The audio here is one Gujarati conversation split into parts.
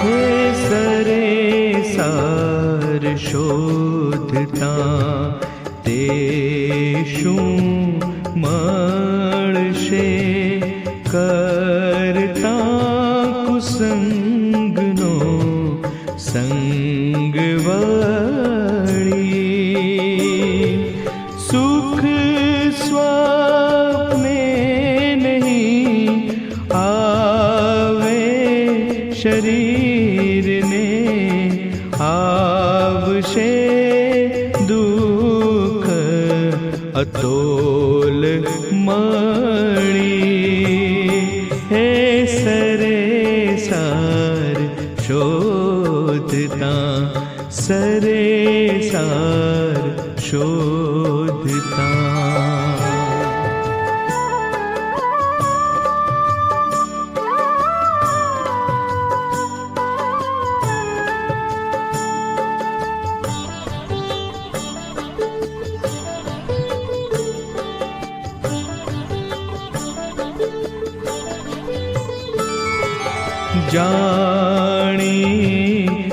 સરે સાર શોધતા તે શું મળશે કરતા કુસંગનો સંગ અતોલ મણી હે સરે સાર શોધતા સરે સાર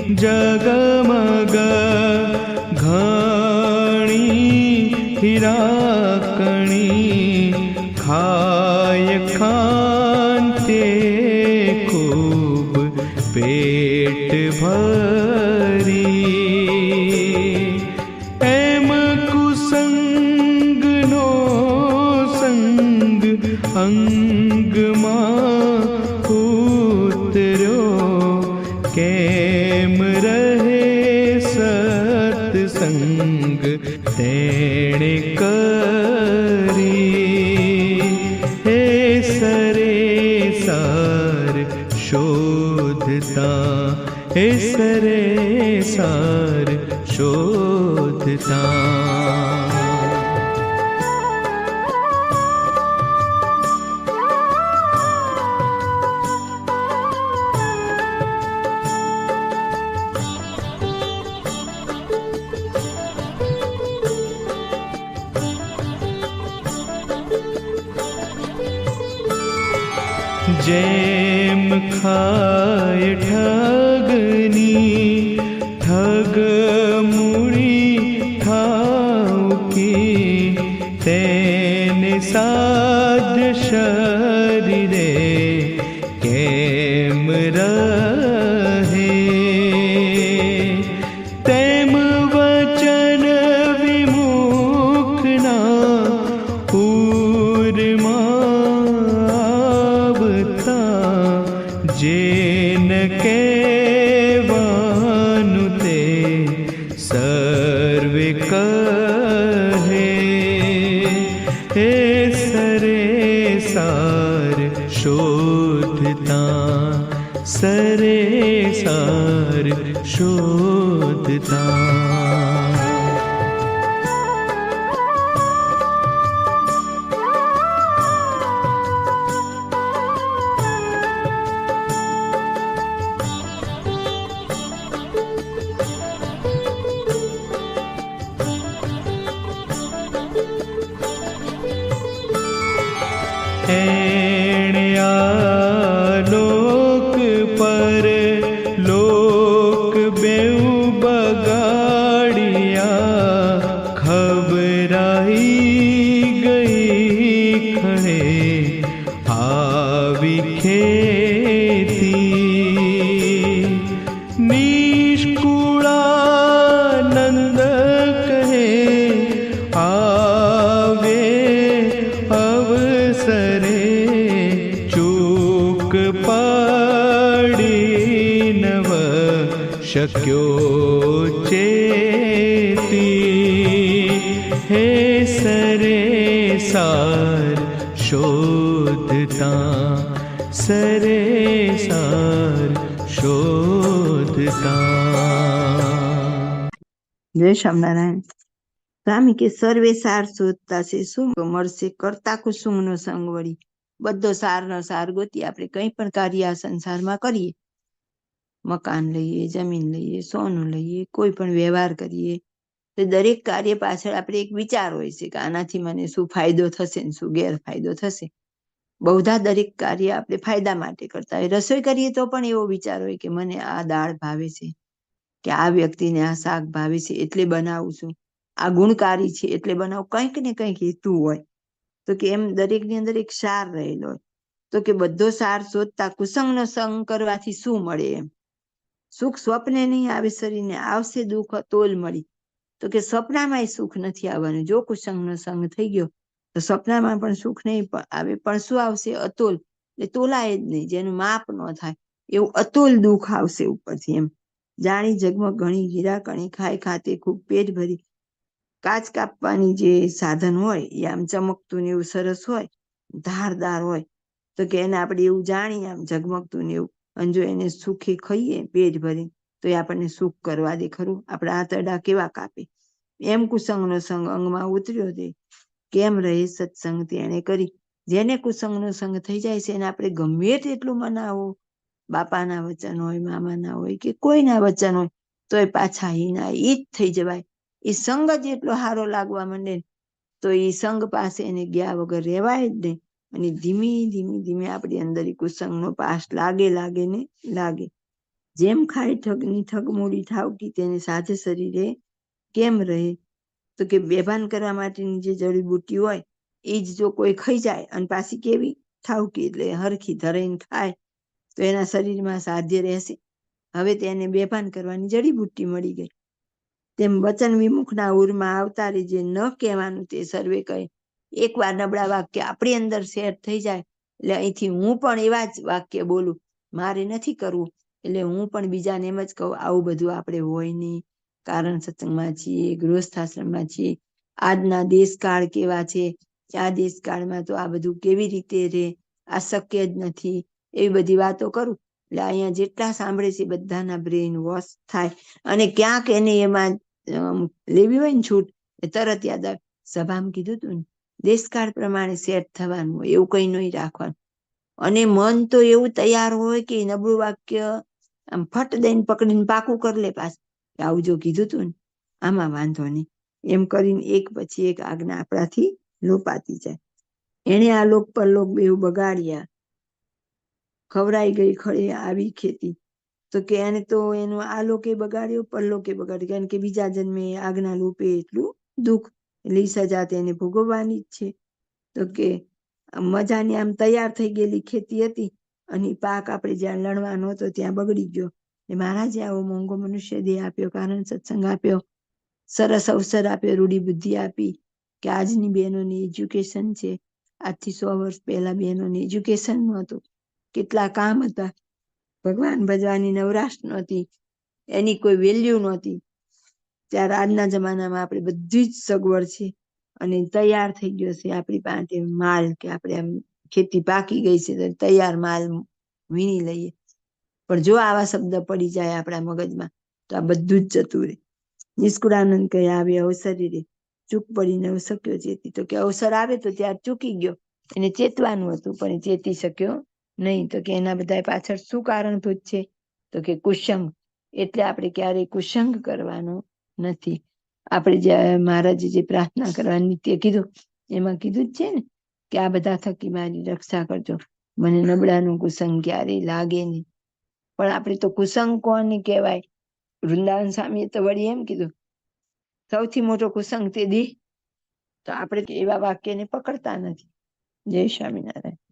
जगमगी हीरकणि खान्ते पेट भरी। સત્સંગ તેણે કરી હે સરે સાર શોધતા હે સરે સાર શોધતા जेम खाय ठगनी ठग के वानुते सर्वे कहे हे सरे सार शोधता सरे सार शोधता। શોધતા શક્યો ચેતી? હે સરે સાર, શોધતા? સરે સાર, શોધતા? જય સ્વામિનારાયણ સ્વામી કે, સર્વે સાર શોધતા છે, શું મળશે? કરતા કુસુમ નો સંગ વળી. બધો સાર નો સાર ગોતી આપણે કઈ પણ કાર્ય આ સંસારમાં કરીએ મકાન લઈએ, જમીન લઈએ, સોનું લઈએ, કોઈ પણ વ્યવહાર કરીએ, તો દરેક કાર્ય પાછળ આપણે એક વિચાર હોય છે કે આનાથી મને શું ફાયદો થશે ને શું ગેરફાયદો થશે. બહુધા દરેક કાર્ય આપણે ફાયદા માટે કરતા હોય. રસોઈ કરીએ તો પણ એવો વિચાર હોય કે મને આ દાળ ભાવે છે, કે આ વ્યક્તિને આ શાક ભાવે છે, એટલે બનાવું છું. આ ગુણકારી છે, એટલે બનાવું. કંઈક ને કંઈક હેતુ હોય. તો કે એમ દરેકની અંદર એક સાર રહેલો હોય. તો કે બધો સાર શોધતા કુસંગનો સંગ કરવાથી શું મળે એમ? સુખ સ્વપ્ને નહીં આવે શરીરને, આવશે દુઃખ તોલ મળી. તો કે સ્વપ્નામાંય સુખ નથી આવવાનું. જો કુસંગનો સંગ થઈ ગયો, તો સપનામાં પણ સુખ નહીં આવે. પણ શું આવશે? અતોલ. એટલે તોલાય જ નહીં. જેનું માપ ન થાય. એવું અતુલ દુઃખ આવશે ઉપરથી એમ. જાણી જગમગ ઘણી હીરા કણી ખાઈ, ખાતે ખૂબ પેટ ભરી. કાચ કાપવાની જે સાધન હોય, એ આમ ચમકતું ને એવું સરસ હોય, ધારદાર હોય, તો કે એને આપણે એવું જાણીએ આમ ઝગમગતું ને એવું. અને જો એને સુખી ખાઈએ, પેટ ભરી, તો એ આપણને સુખ કરવા દે, ખરું? આપણા આંતરડા કેવા કાપે? એમ કુસંગનો સંગ અંગમાં ઉતર્યો દે કેમ રહે સત્સંગ તેણે કરી? જેને કુસંગનો સંગ થઈ જાય છે, એને આપણે ગમે તેટલું મનાવો. બાપાના વચન હોય, મામાના હોય કે કોઈના વચન હોય, તોય પાછા હિના ઈ જ થઈ જવાય. એ સંગ જ એટલો સારો લાગવા માંડે તો એ સંગ પાસે એને ગયા વગર રહેવાય જ નહીં. અને ધીમી ધીમી, ધીમે આપણી અંદર કુસંગનો પાસ લાગે લાગે ને લાગે. જેમ ખાય ઠગની ઠગમૂડી મૂડી તેને સાથે શરીરે કેમ રહે? તો કે બેભાન કરવા માટેની જે જડીબુટ્ટી હોય, એ જ જો કોઈ ખાઈ જાય અને પાછી કેવી? થાવકી એટલે હરખી ધરાઈને ખાય, તો એના શરીરમાં સાધ્ય રહેશે. હવે તેને બેભાન કરવાની જડીબુટ્ટી મળી ગઈ. તેમ વચન વિમુખના ઉરમાં આવતારે જે ન કહેવાનું તે સર્વે કહે એકવાર નબળા વાક્ય આપણી અંદર સેટ થઈ જાય, એટલે અહીંથી હું પણ એવા જ વાક્ય બોલું. મારે નથી કરવું, એટલે હું પણ બીજાને એમ જ કહું, આવું બધું આપણે હોય નહીં. કારણ સત્સંગમાં છીએ, ગૃહસ્થાશ્રમમાં છીએ. આજના દેશકાળ કેવા છે? આ દેશકાળમાં તો આ બધું કેવી રીતે રે આ શક્ય જ નથી. એવી બધી વાતો કરું. એટલે અહીંયા જેટલા સાંભળે છે બધાના બ્રેઇન વોશ થાય. અને ક્યાંક એને એમાં લેવી હોય ને છૂટ તરત યાદ આવે. સભામાં કીધું તું ને દેશકાળ પ્રમાણે સેટ થવાનું હોય, એવું કઈ નહીં રાખવાનું. અને મન તો એવું તૈયાર હોય કે નબળું વાક્ય આમ ફટ દઈને પકડીને પાકું કરી લે પાછું. આવું જો કીધું તું ને, આમાં વાંધો નહીં. એમ કરીને એક પછી એક આજ્ઞા આપણાથી લોપાતી જાય. એણે આ લોક પર લોક બેઉ બગાડ્યા. ખવરાઈ ગઈ ખડે આવી ખેતી. તો કે એને તો એનો આ લોકે બગાડ્યો પરલોકે બગાડ્યો. કારણ કે બીજા જન્મે આજ્ઞા લોપે એટલું દુઃખ એટલે સજા તેને ભોગવવાની જ છે. તો કે મજાની આમ તૈયાર થઈ ગયેલી ખેતી હતી અને પાક આપણે જ્યાં લણવાનો હતો ત્યાં બગડી ગયો. એ મહારાજે આવો મોંઘો મનુષ્ય દેહ આપ્યો, કારણ સત્સંગ આપ્યો, સરસ અવસર આપ્યો રૂઢી બુદ્ધિ આપી કે આજની બહેનોની એજ્યુકેશન છે. આજથી સો વર્ષ પહેલા બહેનોની એજ્યુકેશન નહોતું કેટલા કામ હતા. ભગવાન ભજવાની નવરાશ નહોતી. એની કોઈ વેલ્યુ નહોતી. ત્યારે આજના જમાનામાં આપણે બધી જ સગવડ છે અને તૈયાર થઈ ગયો છે આપણી પાસે માલ કે આપણે આમ ખેતી પાકી ગઈ છે તો તૈયાર માલ વીણી લઈએ. પણ જો આવા શબ્દ પડી જાય આપણા મગજમાં, તો આ બધું જ જતું રહે. નિષ્કુળાનંદ કહે, આવે અવસરી રે. ચૂક પડીને શક્યો ચેતી. તો કે અવસર આવે તો ત્યારે ચૂકી ગયો. એને ચેતવાનું હતું, પણ ચેતી શક્યો નહીં. તો કે એના બધા પાછળ શું કારણભૂત છે? તો કે કુસંગ. એટલે આપણે ક્યારેય કુસંગ કરવાનો નથી. આપણે જે મહારાજે જે પ્રાર્થના કરવાની નિત્ય કીધું, એમાં કીધું જ છે ને કે આ બધા થકી મારી રક્ષા કરજો. મને નબળાનું કુસંગ ક્યારેય લાગે નહીં. પણ આપણે તો કુસંગ કોને કહેવાય? વૃંદાવન સ્વામીએ તો વળી એમ કીધું, સૌથી મોટો કુસંગ તે દેહ તો આપણે એવા વાક્યને પકડતા નથી. જય સ્વામિનારાયણ.